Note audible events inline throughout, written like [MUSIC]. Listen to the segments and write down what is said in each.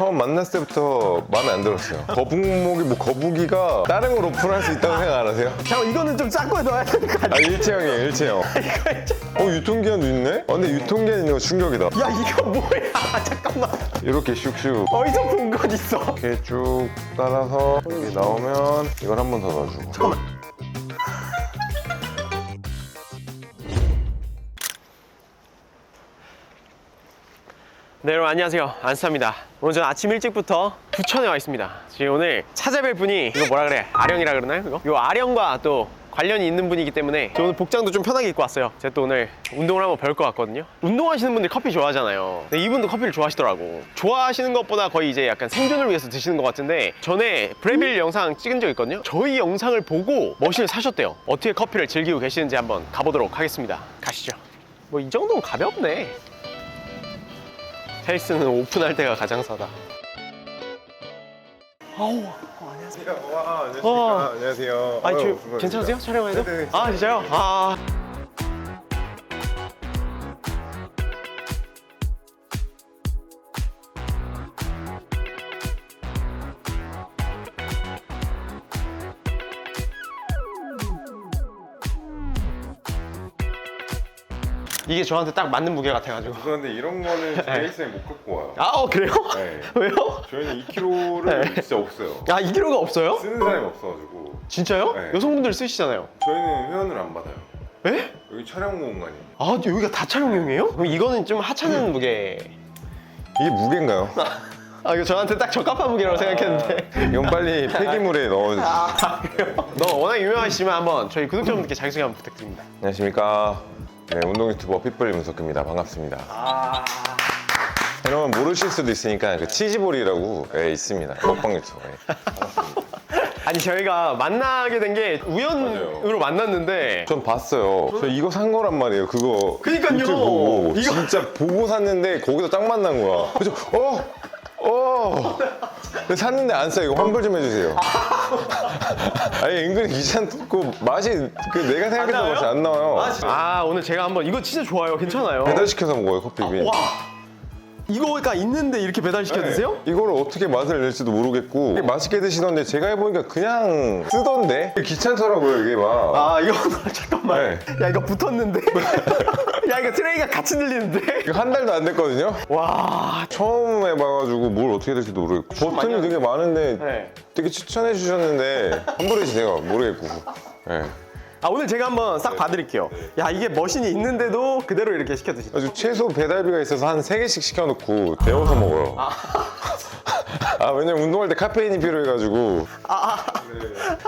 처음 만났을 때부터 마음에 안 들었어요. 거북목이 뭐 거북이가 다른 걸 오픈할 수 있다고 생각 안 하세요? 잠깐 이거는 좀 작고 넣어야 되는 거아 아니야? 일체형이에요 일체형. [LAUGHS] 어 유통기한도 있네? 어, 근데 유통기한 있는 거 충격이다. 야 이거 뭐야? [LAUGHS] 잠깐만. 이렇게 슉슉 어디서 본 건 있어? 이렇게 쭉 따라서 이렇게 나오면 이걸 한 번 더 넣어주고. 네 여러분 안녕하세요. 안스타입니다. 오늘 저는 아침 일찍부터 부천에 와 있습니다. 지금 오늘 찾아뵐 분이 이거 뭐라 그래? 아령이라 그러나요 이거? 이 아령과 또 관련이 있는 분이기 때문에 저 오늘 복장도 좀 편하게 입고 왔어요. 제가 또 오늘 운동을 한번 배울 것 같거든요. 운동하시는 분들 커피 좋아하잖아요. 근데 이분도 커피를 좋아하시더라고. 좋아하시는 것보다 거의 이제 약간 생존을 위해서 드시는 것 같은데 전에 브레빌 영상 찍은 적 있거든요. 저희 영상을 보고 머신을 사셨대요. 어떻게 커피를 즐기고 계시는지 한번 가보도록 하겠습니다. 가시죠. 뭐 이 정도면 가볍네 헬스는 오픈할 때가 가장 싸다. 아우, 와 안녕하십니까. 어. 안녕하세요. 아니, 아유, 저, 괜찮으세요? 촬영해도? 네네. 아, 진짜요? 아. 이게 저한테 딱 맞는 무게 같아가지고. 그런데 이런 거는 저희 헬스에 [LAUGHS] 못 갖고 와요. 아, 어, 그래요? 네. [LAUGHS] 왜요? 저희는 2kg를 네. 진짜 없어요. 아, 2kg가 없어요? 쓰는 사람이 없어가지고 진짜요? 네. 여성분들 쓰시잖아요. 저희는 회원을 안 받아요. 에? 여기 촬영 공간이에요. 아, 여기가 다 촬영용이에요? 그럼 이거는 좀 하찮은 무게. 이게 무게인가요? [LAUGHS] 아, 이거 저한테 딱 적합한 무게라고 생각했는데. 이건 빨리 폐기물에 넣어주세요. 아, 그래요? 너 워낙 유명하시지만 한번 저희 구독자분들께 자기소개 한번 부탁드립니다. 안녕하십니까. 네, 운동 유튜버 핏불 문석입니다. 반갑습니다. 아. 여러분 모르실 수도 있으니까 그 치즈볼이라고 예, 있습니다. 먹방 유튜버. 예. [LAUGHS] 아니, 저희가 만나게 된 게 우연으로 맞아요. 만났는데. 전 봤어요. 저 이거 산 거란 말이에요. 그거 그니까요. 유튜브 보고 이거- 진짜 보고 샀는데 거기서 딱 만난 거야. 그래서 어, 어. 근데 샀는데 안 써. 이거 환불 좀 해주세요. [LAUGHS] 아니 은근히 귀찮고 맛이 그 내가 생각했던 나와요? 맛이 안 나와요. 아, 진짜? 아, 오늘 제가 한번 이거 진짜 좋아요. 괜찮아요. 배달 시켜서 먹어요 커피빈. 와. 이거가 있는데 이렇게 배달시켜 드세요? 네. 이거를 어떻게 맛을 낼지도 모르겠고 맛있게 드시던데 제가 해보니까 그냥 쓰던데 귀찮더라고요 이게 막. 아, 이거 [LAUGHS] 잠깐만. 네. 야, 이거 붙었는데. [LAUGHS] 야, 이거 트레이가 같이 들리는데. [LAUGHS] 이거 한 달도 안 됐거든요. 와. 처음 해봐가지고 뭘 어떻게 될지도 모르겠고 버튼이 되게 많은데 네. 되게 추천해 주셨는데 환불해 주세요 모르겠고 네. 아, 오늘 제가 한번 싹 봐드릴게요. 야, 이게 머신이 있는데도 그대로 이렇게 시켜 드시죠. 아주 최소 배달비가 있어서 한 세개씩 시켜놓고 데워서 먹어요 [LAUGHS] 아, 왜냐면 운동할 때 카페인이 필요해가지고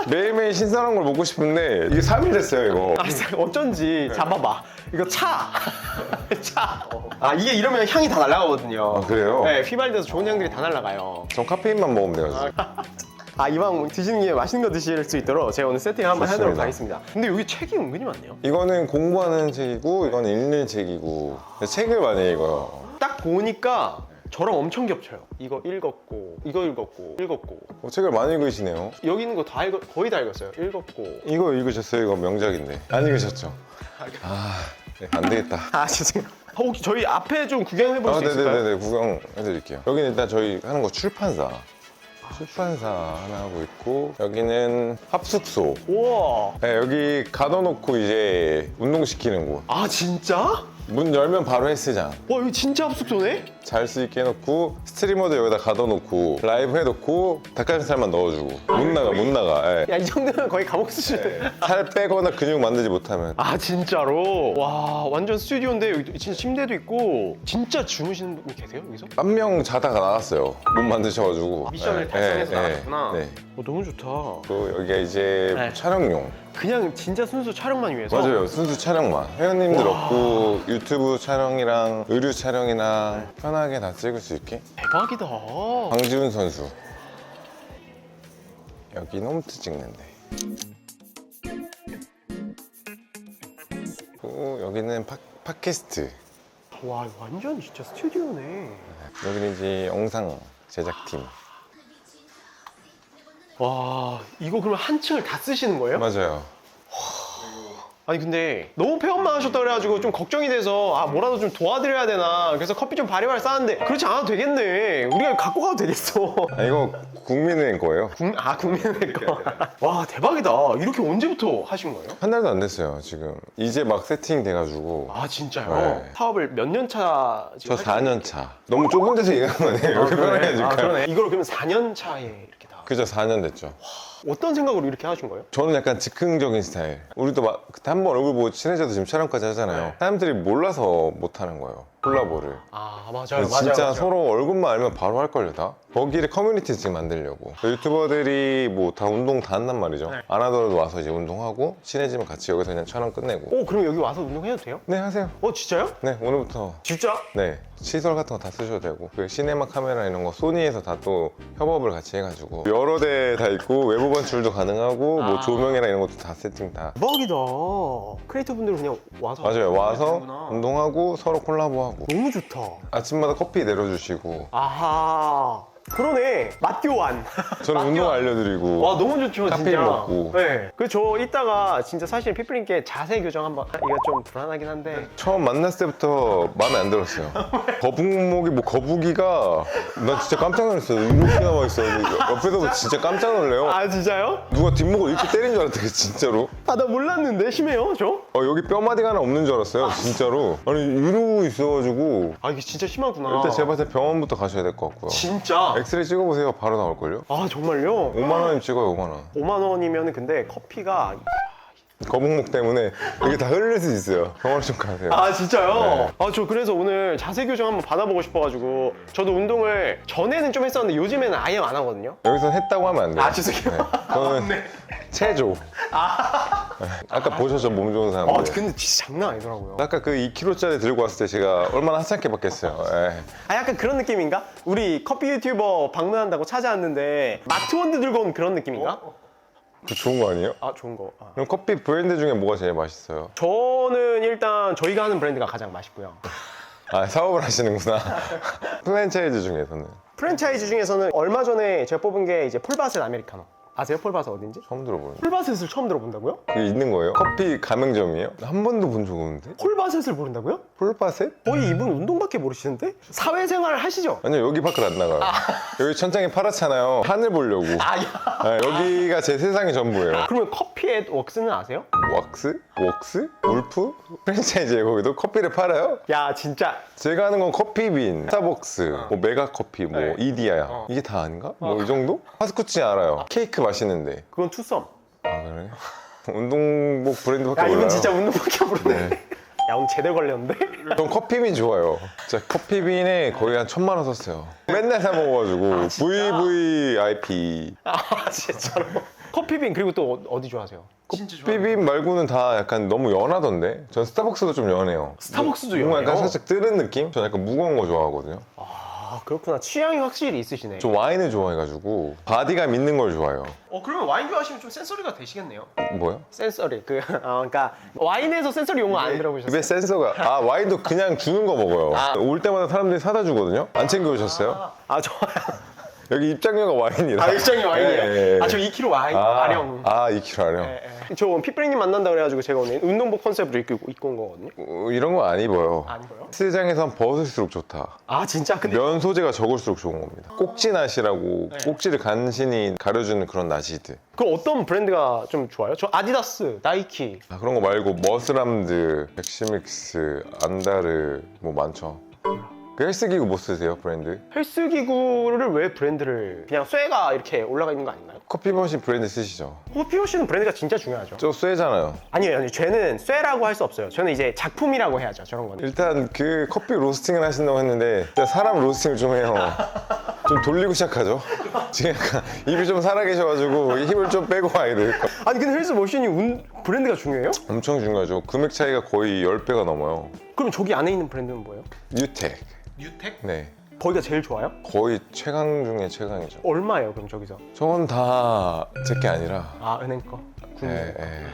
매일매일 신선한 걸 먹고 싶은데 이게 3일 됐어요 이거 아, 진짜 어쩐지 잡아봐. 이거 차. [LAUGHS] 차. 아, 이게 이러면 향이 다 날아가거든요. 아, 그래요? 네, 휘발돼서 좋은 향들이 다 날아가요. 전 카페인만 먹으면 돼가지고 [LAUGHS] 아, 이왕 드시는 김에 맛있는 거 드실 수 있도록 제가 오늘 세팅 한번 해도록 좋습니다. 하겠습니다. 근데 여기 책이 은근히 많네요. 이거는 공부하는 책이고 이거는 읽는 책이고 책을 많이 읽어요 딱 보니까 저랑 엄청 겹쳐요. 이거 읽었고, 이거 읽었고, 읽었고. 어, 책을 많이 읽으시네요 여기 있는 거 다 읽었, 거의 다 읽었어요. 읽었고. 이거 읽으셨어요? 이거 명작인데 안 읽으셨죠? 아, 네, 안 되겠다 아, 죄송해요. 아, 혹시 저희 앞에 좀 구경해 볼 아, 수 있을까요? 네네네 구경해드릴게요. 여기는 일단 저희 하는 거 출판사. 출판사 하나 하고 있고 여기는 합숙소. 우와. 네, 여기 가둬놓고 이제 운동시키는 곳. 아, 진짜? 문 열면 바로 헬스장. 와, 여기 진짜 합숙소네? 잘 수 있게 해놓고 스트리머도 여기다 가둬놓고 라이브 해놓고 닭가슴살만 넣어주고 못 나가 못 나가. 예. 야, 이 정도면 거의 감옥 수준. 살 빼거나 근육 만들지 못하면 아 진짜로? 와 완전 스튜디오인데 여기 진짜 침대도 있고 진짜 주무시는 분 계세요 여기서? 한 명 자다가 나갔어요. 못 만드셔가지고 미션을 예, 달성해서 예, 나갔구나. 네. 어, 너무 좋다. 또 여기가 이제 네. 촬영용. 그냥 진짜 순수 촬영만 위해서. 맞아요. 순수 촬영만. 회원님들 없고 유튜브 촬영이랑 의류 촬영이랑 편하게 다 찍을 수 있게. 대박이다. 강지훈 선수. 여기 홈트 찍는데. 그리고 여기는 팟, 팟캐스트. 와 완전 진짜 스튜디오네. 여기는 이제 영상 제작팀. 와 이거 그러면 한 층을 다 쓰시는 거예요? 맞아요. 아니 근데 너무 폐업만 하셨다 그래가지고 좀 걱정이 돼서 아 뭐라도 좀 도와드려야 되나 그래서 커피 좀 바리바리 싸는데 그렇지 않아도 되겠네 우리가 갖고 가도 되겠어 아, 이거 국민은행 거예요. 국- 아 국민의 거와 대박이다 이렇게 언제부터 하신 거예요? 한 달도 안 됐어요, 지금. 이제 막 세팅 돼가지고. 아 진짜요? 네. 사업을 몇 년차저 지금 4년 차. 너무 좁은 데서 [LAUGHS] 얘기하는 거 아니에요? 여기 편하게 아? 그러네 이걸 그러면 4년 차에 이렇게 다 그죠, 4년 됐죠. 어떤 생각으로 이렇게 하신 거예요? 저는 약간 즉흥적인 스타일. 우리도 막 그때 한 번 얼굴 보고 친해져도 지금 촬영까지 하잖아요. 네. 사람들이 몰라서 못 하는 거예요. 콜라보를. 아 맞아요 진짜 서로 얼굴만 알면 바로 할걸요 다? 거기를 커뮤니티 지금 만들려고 유튜버들이 뭐 다 운동 다 한단 말이죠 네. 안 하더라도 와서 이제 운동하고 친해지면 같이 여기서 그냥 촬영 끝내고 오 그럼 여기 와서 운동해도 돼요? 네 하세요 어 진짜요? 네 오늘부터 진짜? 네 시설 같은 거 다 쓰셔도 되고 그 시네마 카메라 이런 거 소니에서 다 또 협업을 같이 해가지고. 여러 대 다 있고 외부 반출도 가능하고 뭐 아. 조명이랑 이런 것도 다 세팅 다. 대박이다. 크리에이터 분들 그냥 와서. 맞아요. 와서 되는구나. 운동하고 서로 콜라보하고. 너무 좋다. 아침마다 커피 내려주시고. 아하 그러네 맛교환 저는 운동 알려드리고 와 너무 좋죠 카페인 진짜 먹고. 네. 그저 이따가 진짜 사실 피플님께 자세 교정 한번 아, 이거 좀 불안하긴 한데 처음 만났을 때부터 마음에 안 들었어요. [LAUGHS] 거북목이 뭐 거북이가 나 진짜 깜짝 놀랐어요. 이렇게 나와 있어. 옆에서 진짜 깜짝 놀래요. 아 진짜요? 누가 뒷목을 이렇게 때린 줄 알았대 진짜로. 아 나 몰랐는데 심해요 저? 어, 여기 뼈마디가 하나 없는 줄 알았어요. 진짜로. 아니 이러고 있어가지고 아 이게 진짜 심하구나 일단 제가 봤을 때 병원부터 가셔야 될 것 같고요. 진짜? 엑스레이 찍어보세요. 바로 나올걸요? 아 정말요? 5만 원이면 찍어요 5만 원. 5만 원이면 근데 커피가 거북목 때문에 이게 다 흘릴 수 있어요. 병원 좀 가세요. 아 진짜요? 네. 아 저 그래서 오늘 자세 교정 한번 받아보고 싶어가지고 저도 운동을 전에는 좀 했었는데 요즘에는 아예 안 하거든요. 여기서 했다고 하면 안 돼요. 아 죄송해요. 저는 [LAUGHS] 체조. 아 까 보셨죠 몸 좋은 사람들. 아 근데 진짜 장난 아니더라고요. 아까 그 2kg짜리 들고 왔을 때 제가 얼마나 하찮게 받겠어요. 예. 아 약간 그런 느낌인가? 우리 커피 유튜버 방문한다고 찾아왔는데 마트원드 들고 온 그런 느낌인가? 그 좋은 거 아니에요? 아 좋은 거. 아. 그럼 커피 브랜드 중에 뭐가 제일 맛있어요? 저는 일단 저희가 하는 브랜드가 가장 맛있고요. 아 사업을 하시는구나. [LAUGHS] 프랜차이즈 중에서는 프랜차이즈 중에서는 얼마 전에 제가 뽑은 게 이제 폴바셋 아메리카노. 아세요 폴바셋 어딘지? 처음 들어보는데. 폴바셋을 처음 들어본다고요? 그게 있는 거예요? 커피 가맹점이에요? 한 번도 본 적 없는데? 폴바셋을 모른다고요? 폴바셋? 거의 이분 운동 밖에 모르시는데? 사회생활 하시죠? 아니요 여기 밖을 안 나가요. 여기 천장이 파랗잖아요. 하늘 보려고. 아, 야. 네, 여기가 제 세상의 전부예요. 그러면 커피의 웍스는 아세요? 왁스? 웍스? 울프? 프랜차이즈예요 거기도? 커피를 팔아요? 야, 진짜. 제가 하는 건 커피빈, 스타벅스, 뭐 메가커피, 뭐 네. 이디야 어. 이게 다 아닌가? 뭐 이 정도? 파스쿠치 알아요. 케이크 맛있는데. 그건 투썸. 아 그러네. 운동복 브랜드밖에 야, 몰라요. 이분 진짜 운동밖에 모르네. 네. 야, 오늘 제대로 걸렸는데? [LAUGHS] 전 커피빈 좋아요. 진짜 커피빈에 거의 한 천만 원 썼어요. 맨날 사 먹어가지고 VVIP. 아, 진짜로. 커피빈, 그리고 또 어- 어디 좋아하세요? 커피빈 말고는 다 약간 너무 연하던데. 전 스타벅스도 좀 연해요. 스타벅스도 뭔가 약간 연해요? 살짝 뜨는 느낌? 전 약간 무거운 거 좋아하거든요. 아, 그렇구나. 취향이 확실히 있으시네. 저 와인을 좋아해가지고 바디감 있는 걸 좋아해요. 어, 그러면 와인 좋아하시면 좀 센서리가 되시겠네요. 뭐요? 센서리. 그, [LAUGHS] 어, 그러니까 와인에서 센서리 용어 안 들어보셨어요? 입에 센서가 아 와인도 그냥 주는 거 먹어요. 아. 올 때마다 사람들이 사다 주거든요. 안 챙겨 오셨어요? 아, 좋아요. 여기 입장료가 와인이라. 아, 일정이 와인이에요? 예, 예, 예. 아, 저 2kg 와인, 아, 아령. 아 2kg 아령. 예, 예. 저 오늘 피플링님 만난다 그래가지고 제가 오늘 운동복 컨셉으로 입고, 입고 온 거거든요. 어, 이런 거 안 입어요. 안 입어요? 헬스장에선 벗을수록 좋다. 아, 진짜? 근데 면 소재가 적을수록 좋은 겁니다. 꼭지 나시라고 네. 꼭지를 간신히 가려주는 그런 나시들. 그럼 어떤 브랜드가 좀 좋아요? 저 아디다스, 나이키. 아, 그런 거 말고 머스람드, 백시믹스, 안다르 뭐 많죠. 그 헬스기구 뭐 쓰세요 브랜드? 헬스 기구를 왜 브랜드를 그냥 쇠가 이렇게 올라가 있는 거 아닌가요? 커피머신 브랜드 쓰시죠? 호피오씨는 브랜드가 진짜 중요하죠. 저 쇠잖아요. 아니에요, 아니요. 쟤는 쇠라고 할 수 없어요. 저는 이제 작품이라고 해야죠. 저런 거는. 일단 그 커피 로스팅을 하신다고 했는데 진짜 사람 로스팅을 좀 해요. [LAUGHS] 좀 돌리고 시작하죠. 지금 약간 입이 좀 살아계셔가지고 힘을 좀 빼고 돼. 아니 근데 헬스 머신이 운- 브랜드가 중요해요? 엄청 중요하죠. 금액 차이가 거의 10배가 넘어요. 그럼 저기 안에 있는 브랜드는 뭐예요? 뉴텍. 뉴텍? 네. 거기가 제일 좋아요? 거의 최강 중에 최강이죠. 얼마예요? 그럼 저기서? 저건 다 제 게 아니라. 아 은행 거. 국내. 예, 예.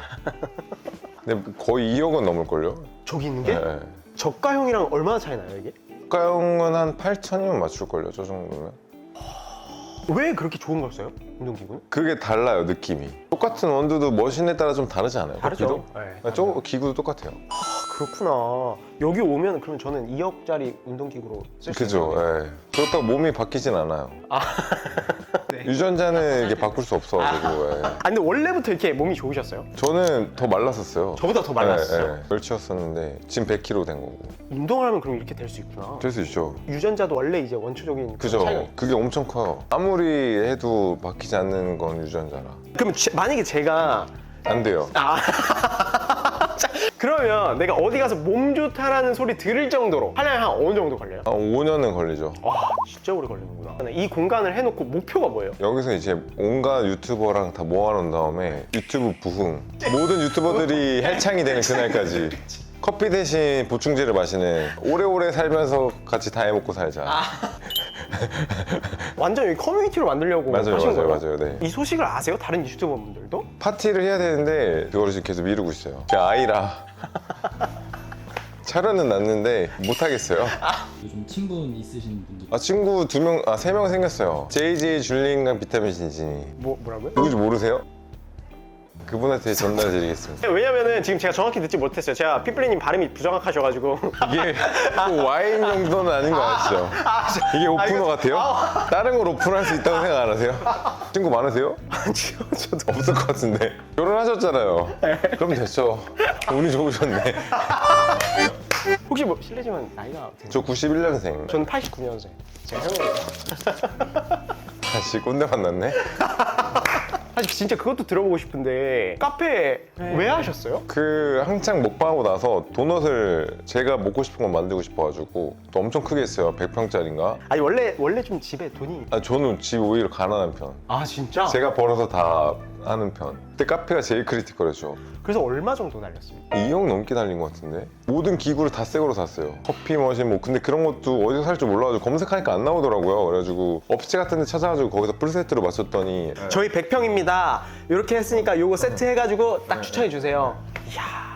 근데 거의 2억은 넘을걸요? 저기 있는 예, 게 예. 저가형이랑 얼마나 차이 나요 이게? 가형은 한 8천이면 맞출걸요, 저 정도면. 왜 그렇게 좋은 걸 써요? 운동기구는? 그게 달라요 느낌이. 똑같은 원두도 머신에 따라 좀 다르지 않아요? 다르죠. 커피도? 네. 저 기구도 똑같아요. 아, 그렇구나. 여기 오면 그러면 저는 2억짜리 운동기구로 쓸 수 있는 그죠. 예. 그렇다고 몸이 바뀌진 않아요. [LAUGHS] 네. 유전자는 이게 바꿀 수 없어가지고. 예. 아 근데 원래부터 이렇게 몸이 좋으셨어요? 저는 더 말랐었어요. 저보다 더 말랐어요? 예, 예. 멸치였었는데 지금 100kg 된 거고. 운동을 하면 그럼 이렇게 될 수 있구나. 될 수 있죠. 유전자도 원래 이제 원초적인 그런 그죠. 차이가 있- 그게 엄청 커요. 아무리 해도 바뀌지 않는 건 유전자라. 그럼 제- 만약에 제가 안 돼요. 아 [LAUGHS] 자, 그러면 내가 어디 가서 몸 좋다라는 소리 들을 정도로 하려면 한 어느 정도 걸려요? 한 5년은 걸리죠. 와 진짜 오래 걸리는구나. 이 공간을 해놓고 목표가 뭐예요? 여기서 이제 온갖 유튜버랑 다 모아놓은 다음에 유튜브 부흥 모든 유튜버들이 [LAUGHS] 헬창이 되는 그날까지 커피 대신 보충제를 마시는 오래오래 살면서 같이 다 해먹고 살자 [LAUGHS] 완전 여기 커뮤니티로 만들려고 맞아요 하신 맞아요 거예요? 맞아요 네. 이 소식을 아세요? 다른 유튜버분들도? 파티를 해야 되는데 그거를 지금 계속 미루고 있어요 제 아이라 [LAUGHS] 차려는 났는데 못 하겠어요 요즘 친분 있으신 분들 아 친구 두 명, 아 세 명 생겼어요 JJ 줄리인간 비타민 진진이 뭐 뭐라고요? 누구지 모르세요? 그분한테 전달 드리겠습니다. [LAUGHS] 왜냐면은 지금 제가 정확히 듣지 못했어요. 제가 피플리님 발음이 부정확하셔가지고. 이게 꼭 와인 정도는 아닌 거 아시죠? 이게 오프너 같아요? 다른 걸 오픈할 수 있다고 생각 안 하세요? 친구 많으세요? [LAUGHS] 아니요 저도 없을 것 같은데. 결혼하셨잖아요. 그럼 됐죠. 운이 좋으셨네. [LAUGHS] 혹시 뭐 실례지만 나이가 어떻게 저 91년생. 저는 89년생. 제가 형이에요. 다시 꼰대 만났네 사실 진짜 그것도 들어보고 싶은데 카페 왜 하셨어요? 그 한창 먹방하고 나서 도넛을 제가 먹고 싶은 건 만들고 싶어가지고 또 엄청 크게 했어요 100평짜리인가 아니 원래 원래 좀 집에 돈이 아 저는 집 오히려 가난한 편 아 진짜? 제가 벌어서 다 하는 편. 그때 카페가 제일 크리티컬했죠. 그래서 얼마 정도 날렸습니까? 2억 넘게 달린 것 같은데? 모든 기구를 다 새 거로 샀어요. 커피 머신 뭐 근데 그런 것도 어디서 살 줄 몰라가지고 검색하니까 안 나오더라고요. 그래가지고 업체 같은 데 찾아가지고 거기서 풀세트로 맞췄더니. 저희 100평입니다. 이렇게 했으니까 요거 세트 해가지고 딱 추천해 주세요. 이야.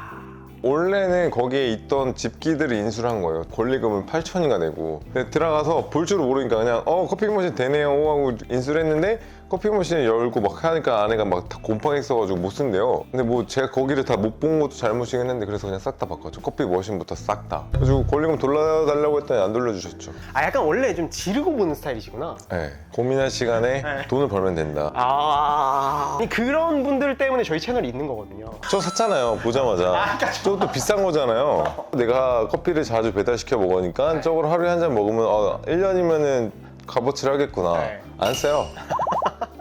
원래는 거기에 있던 집기들을 인수를 한 거예요. 권리금을 8천인가 내고. 근데 들어가서 볼 줄을 모르니까 그냥 어 커피 머신 되네요 하고 인수를 했는데 커피 머신을 열고 막 하니까 안에가 막 다 곰팡이 있어가지고 못 쓴대요. 근데 뭐 제가 거기를 다 못 본 것도 잘못이긴 했는데 그래서 그냥 싹 다 바꿨죠. 커피 머신부터 싹다. 그래가지고 권리금 돌려달라고 했더니 안 돌려주셨죠. 아 약간 원래 좀 지르고 보는 스타일이시구나. 네 고민할 시간에 네. 돈을 벌면 된다. 아. 그런 분들 때문에 저희 채널이 있는 거거든요. 저 샀잖아요 보자마자. 저것도 비싼 거잖아요. 내가 커피를 자주 배달시켜 먹으니까 저걸 하루에 한 잔 먹으면 어, 1년이면은 값어치를 하겠구나. 네. 안 써요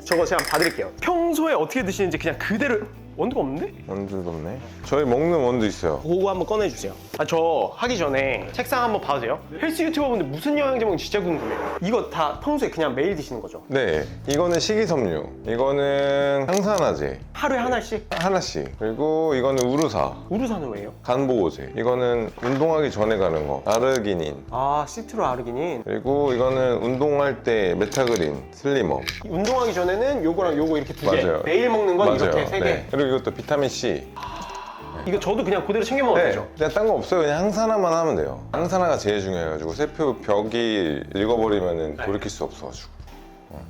저거 제가 봐드릴게요. 평소에 어떻게 드시는지 그냥 그대로 원두가 없는데? 원두도 없네. 저희 먹는 원두 있어요. 그거 한번 꺼내주세요. 아 저 하기 전에 책상 한번 봐도 돼요? 헬스 유튜버분들 무슨 영양제 먹는지 진짜 궁금해요 이거 다 평소에 그냥 매일 드시는 거죠? 네. 이거는 식이섬유. 이거는 항산화제. 하루에 하나씩? 하나씩. 그리고 이거는 우루사. 우루사는 왜요? 간보고제. 이거는 운동하기 전에 가는 거. 아르기닌. 아 시트로 아르기닌. 그리고 이거는 운동할 때 메타그린 슬리머. 운동하기 전에는 요거랑 요거 이렇게 두 개. 맞아요. 매일 먹는 건 이렇게 세 개. 네. 그리고 이것도 비타민 C 이거 저도 그냥 그대로 챙겨 먹어도 네, 되죠? 그냥 딴 거 없어요. 그냥 항산화만 하면 돼요. 항산화가 제일 중요해가지고 세표 벽이 읽어버리면 네. 돌이킬 수 없어가지고.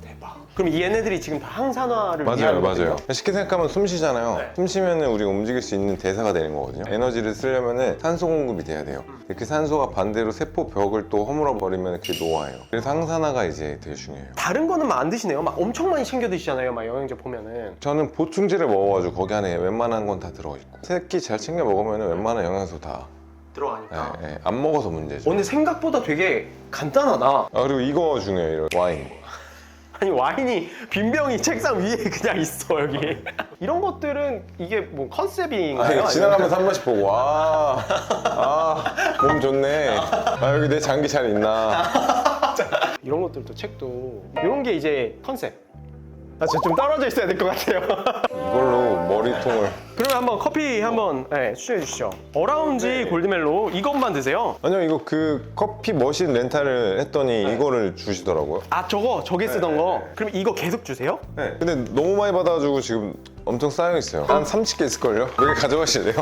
대박 그럼 이 얘네들이 지금 다 항산화를 맞아요, 위한 맞아요. 거거든요? 쉽게 생각하면 숨 쉬잖아요. 네. 숨 쉬면은 우리가 움직일 수 있는 대사가 되는 거거든요. 에너지를 쓰려면은 산소 공급이 돼야 돼요. 음. 근데 그 산소가 반대로 세포 벽을 또 허물어 버리면 그게 노화예요. 그래서 항산화가 이제 되게 중요해요. 다른 거는 막 안 드시네요 막 엄청 많이 챙겨 드시잖아요 막 영양제 보면은 저는 보충제를 먹어가지고 거기 안에 웬만한 건 다 들어있고 새끼 잘 챙겨 먹으면 웬만한 영양소 다. 들어가니까 예, 예. 안 먹어서 문제죠. 어, 근데 생각보다 되게 간단하다 아 그리고 이거 중요해요. 와인. 아니 와인이 빈병이 책상 위에 그냥 있어 여기 이런 것들은 이게 뭐 컨셉인가요? 아니, 지나가면서 한 번씩 보고 와, 아, 몸 좋네. 아, 여기 내 장기 잘 있나. 이런 것들도 책도 이런 게 이제 컨셉 아, 저좀 떨어져 있어야 될 것 같아요 이걸로 머리통을. 그러면 한번 커피 한번 네, 추천해 주시죠 어라운지 골드멜로 이것만 드세요 아니요, 이거 그 커피 머신 렌탈을 했더니 이거를 주시더라고요. 아 저거 저게 쓰던 거 그럼 이거 계속 주세요? 네. 근데 너무 많이 받아가지고 지금 엄청 쌓여 있어요. 한 30개 있을걸요? 몇개 가져가실래요?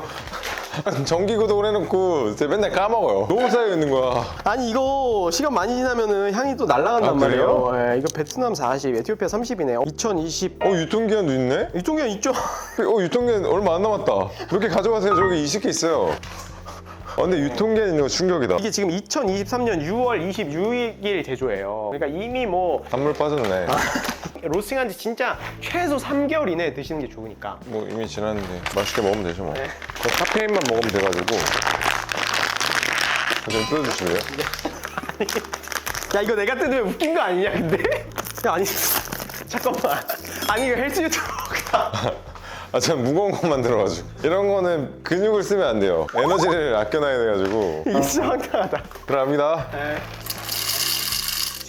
정기 구독을 해놓고 제가 맨날 까먹어요. 너무 쌓여 있는 거야. 아니 이거 시간 많이 지나면은 향이 또 날아간단 아, 그래요? 말이에요. 예, 이거 베트남 40, 에티오피아 30이네요. 2020. 어 유통기한도 있네? 이쪽에 있죠? [LAUGHS] 어 유통기한 얼마 안 남았다. 이렇게 가져가세요. 저기 20개 있어요. 아, 근데 유통기한 있는 거 충격이다. 이게 지금 2023년 6월 26일 제조예요. 그러니까 이미 뭐 단물 빠졌네. 로스팅한 지 진짜 최소 3개월 이내에 드시는 게 좋으니까. 뭐 이미 지났는데 맛있게 먹으면 되죠 뭐. 그 카페인만 먹으면 돼가지고. 좀 뜯어주실래요? 야 이거 내가 뜯으면 웃긴 거 아니냐 근데? 야 아니 잠깐만. 아니 이거 헬스 유튜버가 [LAUGHS] 아, 전 무거운 것만 들어가지고. 이런 거는 근육을 쓰면 안 돼요. 에너지를 아껴놔야 돼가지고. 황당하다. 들어갑니다.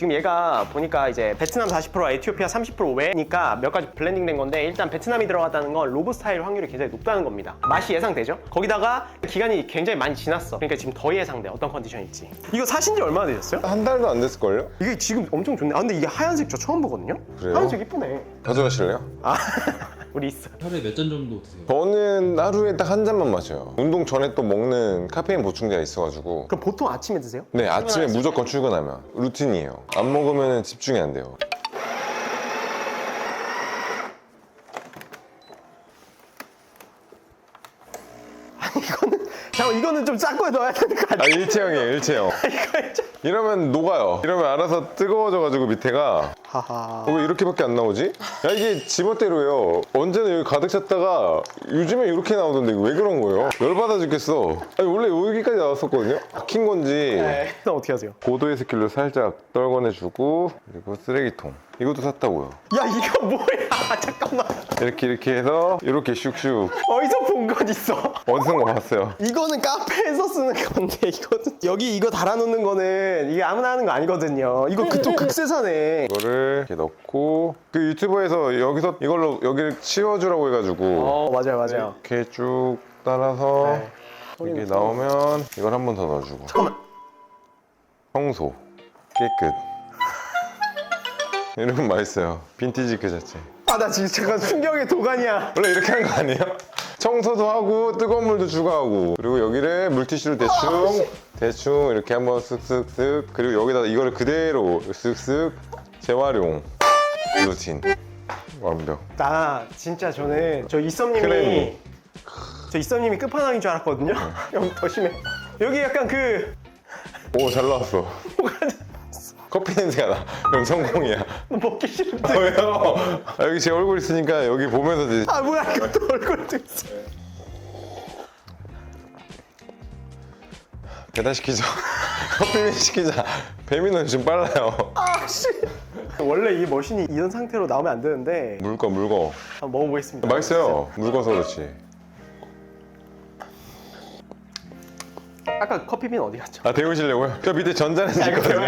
지금 얘가 보니까 이제 베트남 40%와 에티오피아 30% 외니까 몇 가지 블렌딩 된 건데 일단 베트남이 들어갔다는 건 로브 스타일 확률이 굉장히 높다는 겁니다. 맛이 예상되죠? 거기다가 기간이 굉장히 많이 지났어. 그러니까 지금 더 예상돼. 어떤 컨디션일지. 이거 사신 지 얼마나 되셨어요? 한 달도 안 됐을걸요? 이게 지금 엄청 좋네. 아 근데 이게 하얀색 저 처음 보거든요? 그래요? 하얀색 이쁘네. 가져가실래요? 아 [LAUGHS] 우리 있어. 하루에 몇 잔 정도 드세요? 저는 하루에 딱 한 잔만 마셔요. 운동 전에 또 먹는 카페인 보충제가 있어가지고. 그럼 보통 아침에 드세요? 네, 아침에 무조건 출근하면. 루틴이에요. 안 먹으면 집중이 안 돼요. 이거는 잠깐 이거는 좀짠 거에 넣어야 되는 거 아, 아니야? 일체형이에요, 일체형. 이거 좀- 이러면 녹아요. 이러면 알아서 뜨거워져가지고 밑에가 하하. 어, 왜 이렇게밖에 안 나오지? 야 이게 지멋대로예요. 언제는 여기 가득 찼다가 요즘에 이렇게 나오던데 이거 왜 그런 거예요? 열받아 죽겠어. 아니 원래 여기까지 나왔었거든요. 박힌 건지 네. [LAUGHS] 어떻게 하세요? 고도의 스킬로 살짝 떨궈내주고 그리고 쓰레기통 이것도 샀다고요. 야 이거 뭐야? [LAUGHS] 잠깐만. 이렇게 이렇게 해서 이렇게 슉슉 어디서 본 건 있어? 어디선가 봤어요. 이거는 카페에서 쓰는 건데 이거는 여기 이거 달아놓는 거는 이게 아무나 하는 거 아니거든요. 이거 그쪽 극세사네. 이거를 이렇게 넣고 그 유튜버에서 여기서 이걸로 여기를 치워주라고 해가지고 어 맞아요 맞아요. 이렇게 쭉 따라서 네. 이게 나오면 이걸 한 번 더 넣어주고. 청소 깨끗 이러면 맛있어요 빈티지 그 자체 아 나 지금 잠깐 충격의 도가니야. 원래 이렇게 하는 거 아니에요? 청소도 하고 뜨거운 물도 추가하고 그리고 여기를 물티슈로 대충 대충 이렇게 한번 쓱쓱쓱 그리고 여기다 이거를 그대로 쓱쓱 재활용 루틴 완벽 나 진짜 저는 저 이썸님이 크레미. 저 이썸님이 끝판왕인 줄 알았거든요. [LAUGHS] 형 더 심해. 여기 약간 그 오 잘 나왔어 커피 냄새가 나. [LAUGHS] 그럼 성공이야. 먹기 싫은데. 왜요? 아, 여기 제 얼굴 있으니까 여기 보면서 이제 아 뭐야 이것도 얼굴도 있어. 배달시키죠. [LAUGHS] 커피 시키자. 배민은 지금 빨라요. 아씨. 원래 이 머신이 이런 상태로 나오면 안 되는데. 물거 물거. 한번 먹어보겠습니다. 맛있어요. 물거서 그렇지 아까 커피빈 어디 갔죠? 아 데우시려고요? 저 밑에 전자레인지 있거든요.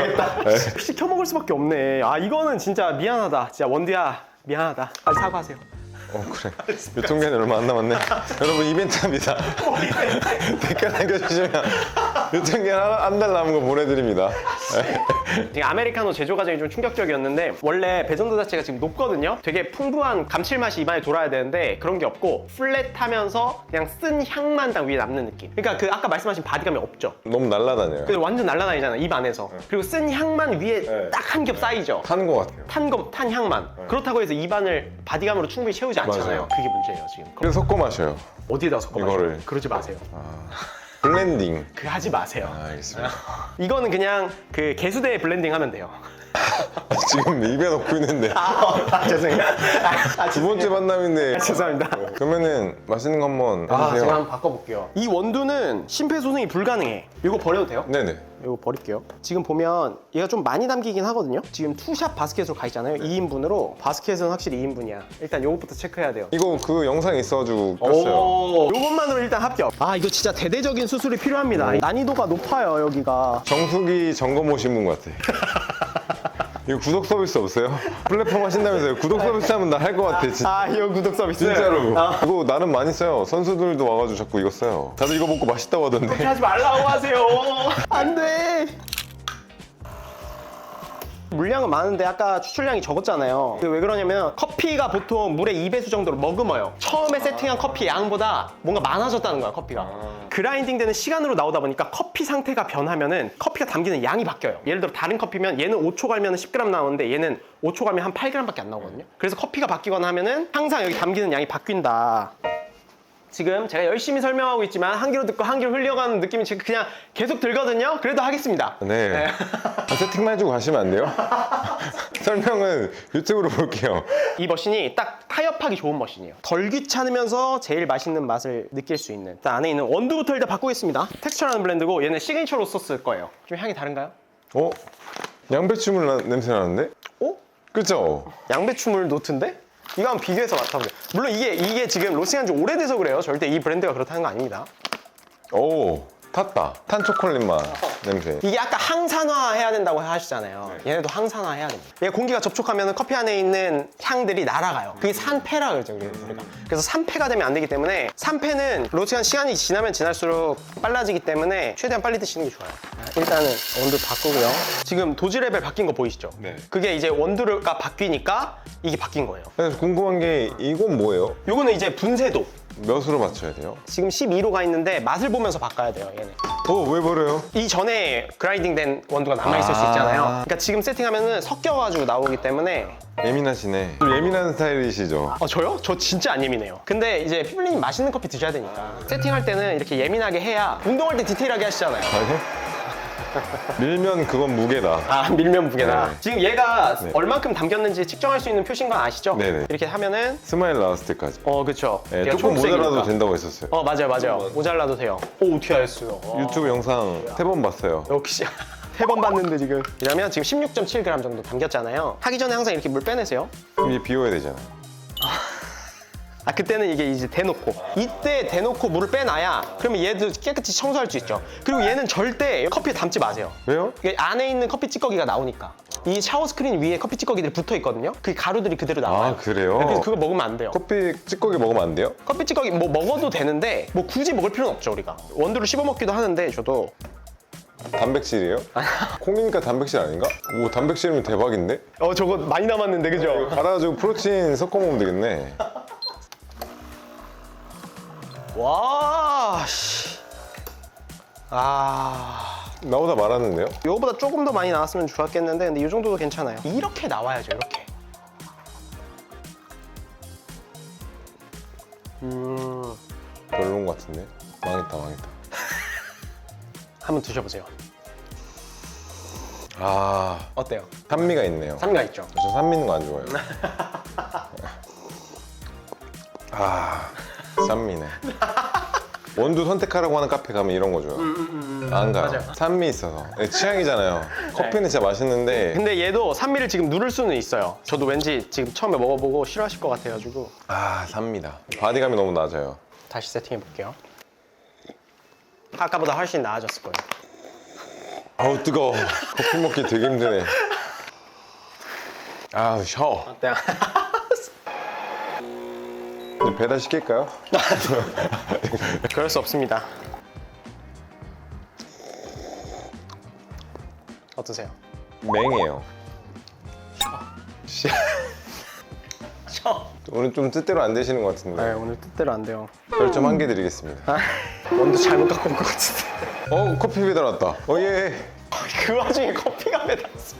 네. 시켜 먹을 수밖에 없네. 아 이거는 진짜 미안하다. 진짜 원디야 미안하다. 빨리 사과하세요. 어 그래 유통기한이 얼마 안 남았네 여러분 이벤트합니다 [LAUGHS] 댓글 남겨주시면 유통기한 한 달 남은 거 보내드립니다 이게 아메리카노 제조 과정이 좀 충격적이었는데 원래 배전도 자체가 지금 높거든요. 되게 풍부한 감칠맛이 입안에 돌아야 되는데 그런 게 없고 플랫하면서 그냥 쓴 향만 딱 위에 남는 느낌. 그러니까 그 아까 말씀하신 바디감이 없죠. 너무 날라다녀요 근데 완전 날라다니잖아 입 안에서. 그리고 쓴 향만 위에 네. 딱한 겹 쌓이죠. 타는 거 같아요 탄, 검, 탄 향만. 그렇다고 해서 입안을 바디감으로 충분히 채우지 않잖아요. 맞아요. 그게 문제예요 지금. 그럼 그래서 섞어 마셔요 어디에다 섞어 이거를. 마셔요? 그러지 마세요. 블렌딩 그 하지 마세요. 아, 알겠습니다 [LAUGHS] 이거는 그냥 그 개수대 블렌딩 하면 돼요. [LAUGHS] 지금 입에 넣고 있는데 아, 죄송해요. 아, 두 번째 만남인데 죄송합니다. 그러면은 맛있는 거 한번 아, 해주세요 제가 한번 바꿔볼게요. 이 원두는 심폐소생이 불가능해. 이거 버려도 돼요? 네네 이거 버릴게요. 지금 보면 얘가 좀 많이 담기긴 하거든요. 지금 투샵 바스켓으로 가 있잖아요. 2인분으로. 바스켓은 확실히 2인분이야. 일단 요것부터 체크해야 돼요. 이거 그 영상에 있어가지고 꼈어요 오, 요것만으로 일단 합격. 아, 이거 진짜 대대적인 수술이 필요합니다. 난이도가 높아요, 여기가. 정수기 점검 오신 분 같아 [LAUGHS] 이거 구독 서비스 없어요? [LAUGHS] 플랫폼 하신다면서요 구독 서비스 하면 나 할 것 같아 진짜 아, 이거 구독 서비스. 진짜로 아, 이거 나름 많이 써요 선수들도 와가지고 자꾸 이거 써요 다들 이거 먹고 맛있다고 하던데 하지 말라고 하세요. 안 돼. 물량은 많은데 아까 추출량이 적었잖아요. 왜 그러냐면 커피가 보통 물의 2배수 정도로 머금어요. 처음에 세팅한 커피 양보다 뭔가 많아졌다는 거야, 커피가. 그라인딩 되는 시간으로 나오다 보니까 커피 상태가 변하면은 커피가 담기는 양이 바뀌어요. 예를 들어 다른 커피면 얘는 5초 갈면 10g 나오는데 얘는 5초 가면 한 8g밖에 안 나오거든요. 그래서 커피가 바뀌거나 하면은 항상 여기 담기는 양이 바뀐다. 지금 제가 열심히 설명하고 있지만 한 귀로 듣고 한 귀로 흘려가는 느낌이 지금 그냥 계속 들거든요. 그래도 하겠습니다. 네. 아, 세팅만 해주고 가시면 안 돼요? [LAUGHS] 설명은 유튜브로 볼게요. 이 머신이 딱 타협하기 좋은 머신이에요. 덜 귀찮으면서 제일 맛있는 맛을 느낄 수 있는. 일단 안에 있는 원두부터 일단 바꾸겠습니다. 텍스처라는 브랜드고 얘는 시그니처로 썼을 거예요. 좀 향이 다른가요? 어? 양배추물 나- 냄새 나는데? 어? 그쵸? 양배추물 노트인데? 이거 한번 비교해서 맡아보세요. 물론 이게 이게 지금 로스팅한 지 오래돼서 그래요. 절대 이 브랜드가 그렇다는 거 아닙니다. 오 탔다. 탄 초콜릿 맛 냄새. 이게 아까 항산화 해야 된다고 하시잖아요. 얘네도 항산화 해야 됩니다. 얘 공기가 접촉하면 커피 안에 있는 향들이 날아가요. 그게 산패라 그러죠, 우리가. 그래서 산패가 되면 안 되기 때문에 산패는 로스팅한 시간이 지나면 지날수록 빨라지기 때문에 최대한 빨리 드시는 게 좋아요. 일단은 원두 바꾸고요. 지금 도지 레벨 바뀐 거 보이시죠? 네. 그게 이제 원두가 바뀌니까 이게 바뀐 거예요. 그래서 궁금한 게 이건 뭐예요? 요거는 이제 분쇄도. 몇으로 맞춰야 돼요? 지금 12로 가 있는데 맛을 보면서 바꿔야 돼요, 얘는. 어 왜 버려요? 이 전에 그라인딩 된 원두가 남아있을 수 아. 있잖아요. 그러니까 지금 세팅하면은 섞여가지고 나오기 때문에 예민하시네. 좀 예민한 스타일이시죠? 어, 저요? 저 진짜 안 예민해요. 근데 이제 피블리님 맛있는 커피 드셔야 되니까 세팅할 때는 이렇게 예민하게 해야 운동할 때 디테일하게 하시잖아요. 아니? 밀면 그건 무게다. 아 밀면 무게다. 네. 지금 얘가 네. 얼만큼 담겼는지 측정할 수 있는 표시인 건 아시죠? 네네. 이렇게 하면은 스마일 나왔을 때까지. 어 그쵸. 네, 얘가 조금 초록색이니까. 모자라도 된다고 했었어요. 어 맞아요 맞아요. 모자라도 돼요. 오 어떻게 하셨어요? 와. 유튜브 영상 세 번 봤어요. 역시 [LAUGHS] 세 번 봤는데 지금. 이러면 지금 16.7g 정도 담겼잖아요. 하기 전에 항상 이렇게 물 빼내세요. 이게 비워야 되잖아. 아 그때는 이게 이제 대놓고 이때 대놓고 물을 빼놔야 그러면 얘도 깨끗이 청소할 수 있죠 그리고 얘는 절대 커피에 담지 마세요 왜요? 이게 안에 있는 커피 찌꺼기가 나오니까 이 샤워 스크린 위에 커피 찌꺼기들이 붙어 있거든요 그 가루들이 그대로 나와요 아, 그래요? 그래서 그거 먹으면 안 돼요 커피 찌꺼기 먹으면 안 돼요? 커피 찌꺼기 뭐 먹어도 되는데 뭐 굳이 먹을 필요는 없죠 우리가 원두를 씹어 먹기도 하는데 저도 단백질이에요? [LAUGHS] 콩이니까 단백질 아닌가? 오 단백질이면 대박인데? 어 저거 많이 남았는데 그죠? 갈아가지고 프로틴 섞어 먹으면 되겠네. 와 씨. 아 나보다 말았는데요? 이거보다 조금 더 많이 나왔으면 좋았겠는데 근데 이 정도도 괜찮아요 이렇게 나와야죠 이렇게 음 별로인 것 같은데? 망했다 망했다. [LAUGHS] 한번 드셔보세요 아 어때요? 산미가 있네요. 산미가 있죠 저 산미 있는 거 안 좋아해요. [LAUGHS] 아 산미네. [LAUGHS] 원두 선택하라고 하는 카페 가면 이런 거 줘요. 안 가요. 맞아요. 네. 산미 있어서. 네, 취향이잖아요. 커피는 진짜 맛있는데 근데 얘도 산미를 지금 누를 수는 있어요 저도 왠지 지금 처음에 먹어보고 싫어하실 것 같아가지고 아 산미다. 바디감이 너무 낮아요. 다시 세팅해 볼게요 아까보다 훨씬 나아졌을 거예요 아우 뜨거워. [LAUGHS] 커피 먹기 되게 힘드네. 아우 셔. 어때요? 이제 배달 시킬까요? [LAUGHS] 그럴 수 없습니다 어떠세요? 맹해요. 씨, 저 [LAUGHS] 오늘 좀 뜻대로 안 되시는 것 같은데. 네, 오늘 뜻대로 안 돼요 별점 한 개 드리겠습니다. 아, 원두 잘못 갖고 온 것 같은데 어 커피 배달 왔다. 어 예. 그 와중에 커피가 배달왔어.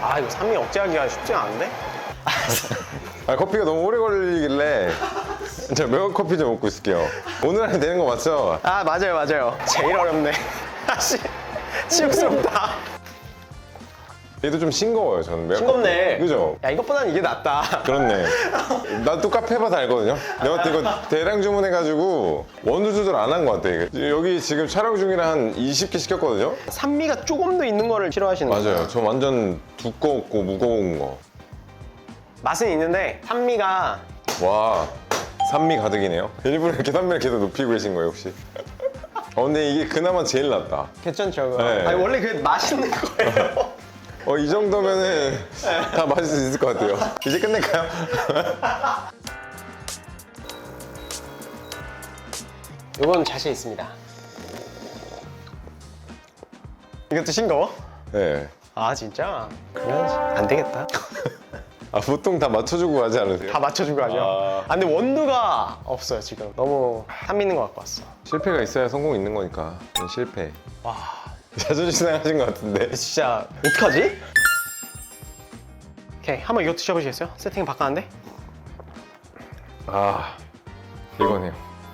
아 이거 산미 억제하기가 쉽지 않은데? [LAUGHS] 아 커피가 너무 오래 걸리길래 저 매운 커피 좀 먹고 있을게요. 오늘 안에 되는 거 맞죠? 아 맞아요 맞아요. 제일 어렵네. [LAUGHS] 아씨 치욕스럽다. [LAUGHS] 얘도 좀 싱거워요 저는 매운 싱겁네. 커피. 그죠? 야 이것보다는 이게 낫다. 그렇네. [LAUGHS] 나또 카페 봐서 알거든요. 내가 또 이거 대량 주문해가지고 원두 조절 안 한 것 같아. 이게. 여기 지금 촬영 중이라 한 20개 시켰거든요. 산미가 조금 더 있는 거를 싫어하시는 거예요. 맞아요. 저 완전 두꺼웠고 무거운 거. 맛은 있는데 산미가 와 산미 가득이네요. 일부러 이렇게 산미를 계속 높이고 계신 거예요 혹시? 어 근데 이게 그나마 제일 낫다. 괜찮죠? 그거? 네. 아니 원래 그 맛있는 거예요. [LAUGHS] 어 이 정도면은 다 마실 수 있을 것 같아요. 이제 끝낼까요? [LAUGHS] 이건 자신 있습니다. 이것도 싱거워? 네. 아 진짜? 그러면 안 되겠다. 아 보통 다 맞춰주고 하지 않으세요? 다 맞춰주고 하죠. 아. 아, 근데 원두가 없어요 지금. 너무 산 믿는 것 같고 왔어. 실패가 있어야 성공 있는 거니까 실패 와 자존심 상하신 것 같은데 진짜 어떡하지? 오케이 한번 이거 드셔보시겠어요? 세팅 바꿨는데? 아 이거네요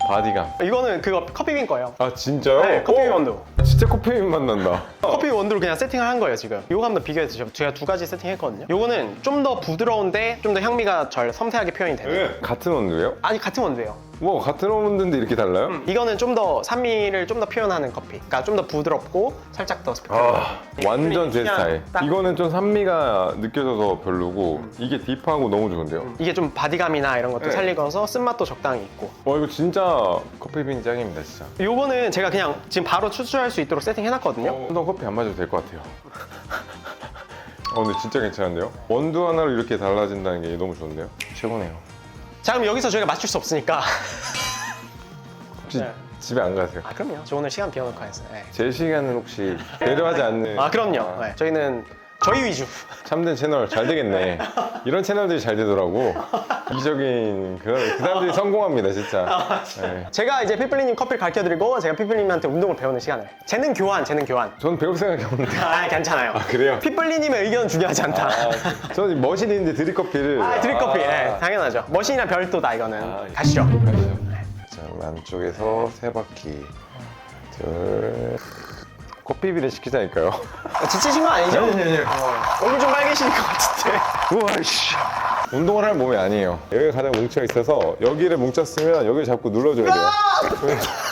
바디감 이거는 그거 커피빈 거예요. 아 진짜요? 네, 커피빈 어, 원두. 진짜 커피빈 맛 난다 커피 원두로 그냥 세팅을 한 거예요 지금. 요거 한번 비교해 드셔. 제가 두 가지 세팅했거든요. 요거는 좀 더 부드러운데 좀 더 향미가 절 섬세하게 표현이 되는. 네. 같은 원두예요? 아니 같은 원두예요. 뭐 같은 원두인데 이렇게 달라요? 이거는 좀 더 산미를 좀 더 표현하는 커피. 그러니까 좀 더 부드럽고 살짝 더아 완전 제 스타일 딱- 이거는 좀 산미가 느껴져서 별로고 이게 딥하고 너무 좋은데요? 이게 좀 바디감이나 이런 것도 네. 살리면서 쓴맛도 적당히 있고. 와 이거 진짜 커피빈 짱입니다 진짜 요거는 제가 그냥 지금 바로 추출할 수 있도록 세팅해놨거든요. 한 번 커피 안 마셔도 될 것 같아요 [LAUGHS] 어 근데 진짜 괜찮은데요? 원두 하나로 이렇게 달라진다는 게 너무 좋은데요? 최고네요 자 그럼 여기서 저희가 맞출 수 없으니까. 혹시 네. 집에 안 가세요? 아 그럼요. 저 오늘 시간 비워놓고 했어요. 네. 제 시간은 혹시 배려하지 않는 아 그럼요. 네. 저희는 저희 위주. 참된 채널 잘 되겠네 이런 채널들이 잘 되더라고 이적인 그, 그 사람들이 성공합니다 진짜 네. 제가 이제 피플리님 커피를 가르쳐 드리고 제가 피플리님한테 운동을 배우는 시간을. 재능 교환, 재능 교환. 전 배울 생각이 없는데 아 괜찮아요. 그래요? 피플리님의 의견은 중요하지 않다. 아, 저는 머신이 있는데 드립커피를 아, 드립커피. 아, 네, 당연하죠. 머신이랑 별도다 이거는. 아, 예. 가시죠. 자, 안쪽에서 세 바퀴 둘 커피비를 시키자니까요. 어, 지치신 거 아니죠? 어, 얼굴 좀 빨개지는 것 같은데. 우와 씨. 운동을 할 몸이 아니에요. 여기가 가장 뭉쳐 있어서 여기를 뭉쳤으면 여기를 잡고 눌러줘야 돼요